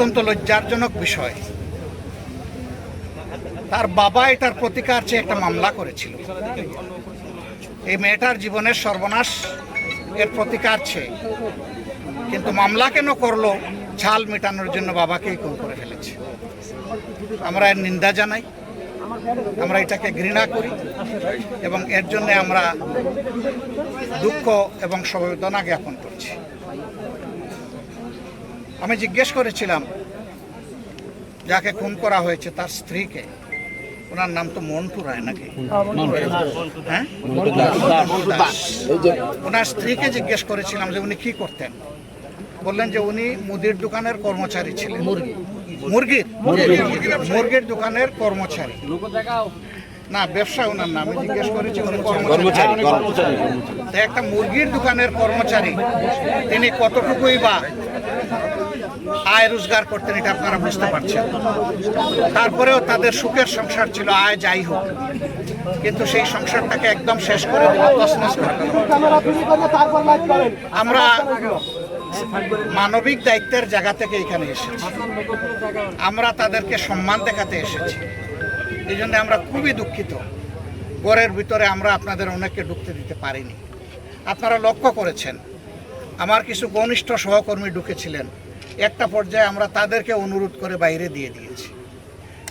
লজ্জারজনক বিষয়। তার বাবা এটার প্রতিকার চেয়ে একটা মামলা করেছিল। এই মেয়েটার জীবনের সর্বনাশ এর প্রতিকার চেয়ে। কিন্তু মামলা কেন করল, ঝাল মেটানোর জন্য বাবাকেই খুন করে ফেলেছে। আমরা এর নিন্দা জানাই। আমরা এটাকে ঘৃণা করি এবং এর জন্য আমরা দুঃখ এবং সমবেদনা জ্ঞাপন করছি। আমি জিজ্ঞেস করেছিলাম যাকে খুন করা হয়েছে তার স্ত্রীকে? ওনার নাম তো মন্টু রায় নাকি? হ্যাঁ? ওনার স্ত্রীকে জিজ্ঞেস করেছিলাম যে উনি কি করতেন? বললেন যে উনি মুদির দোকানের কর্মচারী ছিলেন। মুরগি। মুরগির? মুরগির। দোকানের কর্মচারী। না ব্যবসা ওনার নাম। জিজ্ঞেস করেছি উনি কর্মচারী। একটা মুরগির দোকানের কর্মচারী তিনি কতটুকুই বা আয় রোজগার করতেন এটা আপনারা বুঝতে পারছেন। তারপরেও তাদের সুখের সংসার ছিল, আয় যাই হোক। কিন্তু সেই সংসারটাকে একদম শেষ করে আমরা মানবিক দায়িত্বের জায়গা থেকে এখানে এসেছি। আমরা তাদেরকে সম্মান দেখাতে এসেছি। এই জন্য আমরা খুবই দুঃখিত। ঘরের ভিতরে আমরা আপনাদের অনেককে ঢুকতে দিতে পারিনি। আপনারা লক্ষ্য করেছেন, আমার কিছু ঘনিষ্ঠ সহকর্মী ঢুকেছিলেন। একটা পর্যায়ে আমরা তাদেরকে অনুরোধ করে বাইরে দিয়ে দিয়েছি।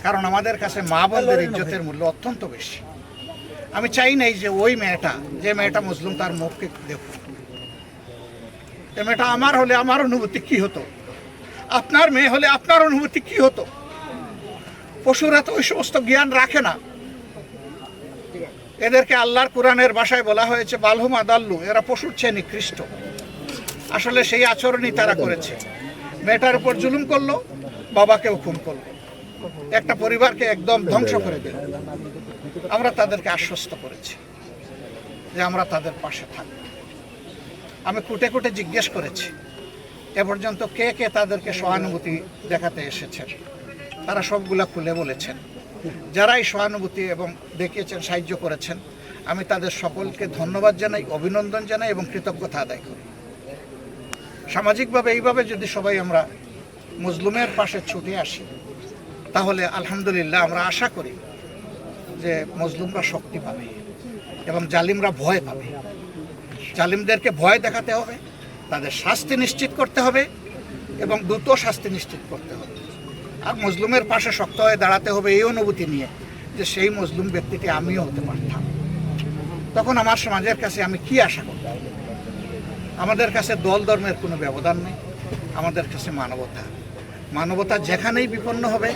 কারণ আমাদের কাছে মা বোনদের ইজ্জতের মূল্য অত্যন্ত বেশি। আমি চাই নাই যে ওই মেয়েটা, যে মেয়েটা মুসলিম, তার মুখকে দেখুন এ মেয়েটা আমার হলে আমার অনুভূতি কি হতো? আপনার মেয়ে হলে আপনার অনুভূতি কি হতো? পশুরা তো ওই সমস্ত জ্ঞান রাখে না। এদেরকে আল্লাহর কোরআনের ভাষায় বলা হয়েছে, বালহুম আদাল্লু, এরা পশুর চেয়ে নিকৃষ্ট। আসলে সেই আচরণই তারা করেছে। মেয়েটার উপর জুলুম করল, বাবাকেও খুন করল। একটা পরিবারকে একদম ধ্বংস করে দিল। আমরা তাদেরকে আশ্বস্ত করেছি যে আমরা তাদের পাশে থাকব। আমি কুটে কুটে জিজ্ঞেস করেছি, এ পর্যন্ত কে কে তাদেরকে সহানুভূতি দেখাতে এসেছেন? তারা সবগুলা খুলে বলেছেন। যারাই সহানুভূতি এবং দেখিয়েছেন, সাহায্য করেছেন, আমি তাদের সকলকে ধন্যবাদ জানাই, অভিনন্দন জানাই এবং কৃতজ্ঞতা আদায় করি। সামাজিকভাবে এইভাবে যদি সবাই আমরা মুসলিমের পাশে ছুটে আসি, তাহলে আলহামদুলিল্লাহ আমরা আশা করি যে মজলুমরা শক্তি পাবে এবং জালিমরা ভয় পাবে। জালিমদেরকে ভয় দেখাতে হবে, তাদের শাস্তি নিশ্চিত করতে হবে এবং দ্রুত শাস্তি নিশ্চিত করতে হবে। আর মজলুমের পাশে শক্ত হয়ে দাঁড়াতে হবে এই অনুভূতি নিয়ে যে সেই মজলুম ব্যক্তিটি আমিও হতে পারতাম। তখন আমার সমাজের কাছে আমি কি আশা করতাম আমাদের কাছে দল ধর্মের কোনো ব্যবধান নেই আমাদের কাছে মানবতা। মানবতা যেখানেই বিপন্ন হবে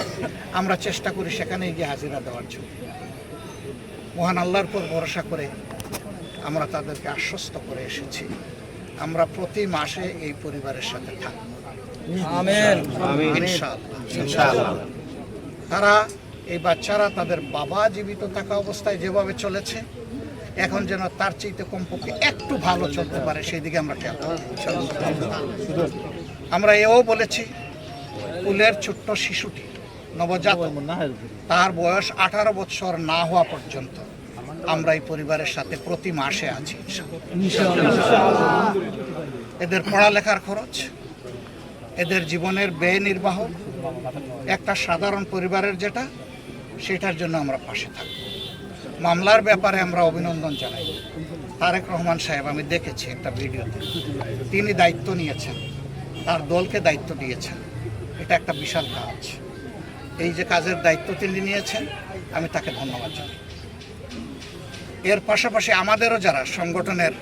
আমরা চেষ্টা করি সেখানেই গিয়ে হাজিরা দেওয়ার জন্য। মহান আল্লাহর পর ভরসা করে আমরা তাদেরকে আশ্বস্ত করে এসেছি। আমরা প্রতি মাসে এই পরিবারের সাথে থাকব। তারা এই বাচ্চারা তাদের বাবা জীবিত থাকা অবস্থায় যেভাবে চলেছে এখন যেন তার চাইতে কমপক্ষে একটু ভালো চলতে পারে সেই দিকে আমরা খেয়াল আমরা এও বলেছি কুলের ছোট্ট শিশুটি নবজাত তার বয়স আঠারো বছর না হওয়া পর্যন্ত আমরা এই পরিবারের সাথে প্রতি মাসে আছি এদের পড়ালেখার খরচ এদের জীবনের ব্যয় নির্বাহ একটা সাধারণ পরিবারের যেটা সেটার জন্য আমরা পাশে থাকব। মামলার ব্যাপারে আমরা অভিনন্দন জানাই। তারেক রহমান সাহেব আমি দেখেছি একটা ভিডিওতে। তিনি দায়িত্ব নিয়েছেন। তার দলকে দায়িত্ব দিয়েছেন। এটা একটা বিশাল কাজ। এই যে কাজের দায়িত্ব তিনি নিয়েছেন আমি তাকে ধন্যবাদ জানাই। এর পাশাপাশি আমাদেরও যারা সংগঠনের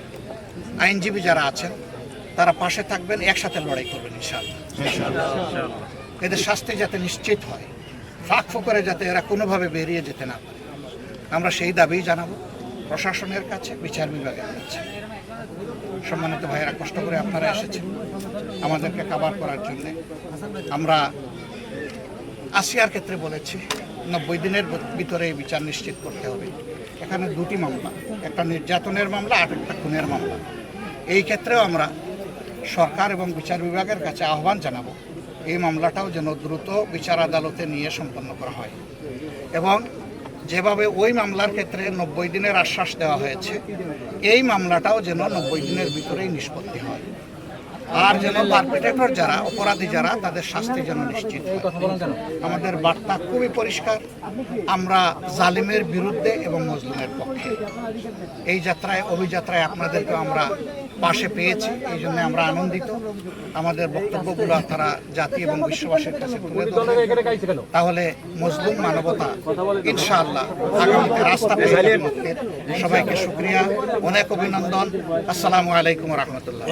আইনজীবী যারা আছেন তারা পাশে থাকবেন একসাথে লড়াই করবেন ইনশাআল্লাহ। এদের শাস্তি যাতে নিশ্চিত হয় ফাঁক ফোকরে যাতে এরা কোনোভাবে বেরিয়ে যেতে না পারে। আমরা সেই দাবি জানাব প্রশাসনের কাছে, বিচার বিভাগের কাছে। সম্মানিত ভাইয়েরা, কষ্ট করে আপনারা এসেছেন আমাদেরকে কাবার করার জন্যে। আমরা আসিয়ার ক্ষেত্রে বলেছি, নব্বই দিনের ভিতরে এই বিচার নিশ্চিত করতে হবে। এখানে দুটি মামলা, একটা নির্যাতনের মামলা আর একটা খুনের মামলা। এই ক্ষেত্রেও আমরা সরকার এবং বিচার বিভাগের কাছে আহ্বান জানাব, এই মামলাটাও যেন দ্রুত বিচার আদালতে নিয়ে সম্পন্ন করা হয়। এবং যেভাবে ওই মামলার ক্ষেত্রে নব্বই দিনের আশ্বাস দেওয়া হয়েছে, এই মামলাটাও যেন নব্বই দিনের ভিতরেই নিষ্পত্তি হয়। আর যেন পারপিটেটর যারা, অপরাধী যারা, তাদের শাস্তি যেন নিশ্চিত আমাদের বার্তা খুবই পরিষ্কার। আমরা জালিমের বিরুদ্ধে এবং মজলুমের পক্ষে। এই যাত্রায়, অভিযাত্রায় আপনাদেরকে আমরা পাশে পেয়েছি, এই জন্য আমরা আনন্দিত। আমাদের বক্তব্যগুলো তারা জাতি এবং বিশ্ববাসীর কাছে তুলে ধরবেন। তাহলে মজলুম মানবতা, ইনশাআল্লাহ, আগামীতে রাস্তা পেয়ে সবাইকে শুক্রিয়া, অনেক অভিনন্দন। আসসালামু আলাইকুম রহমতুল্লাহ।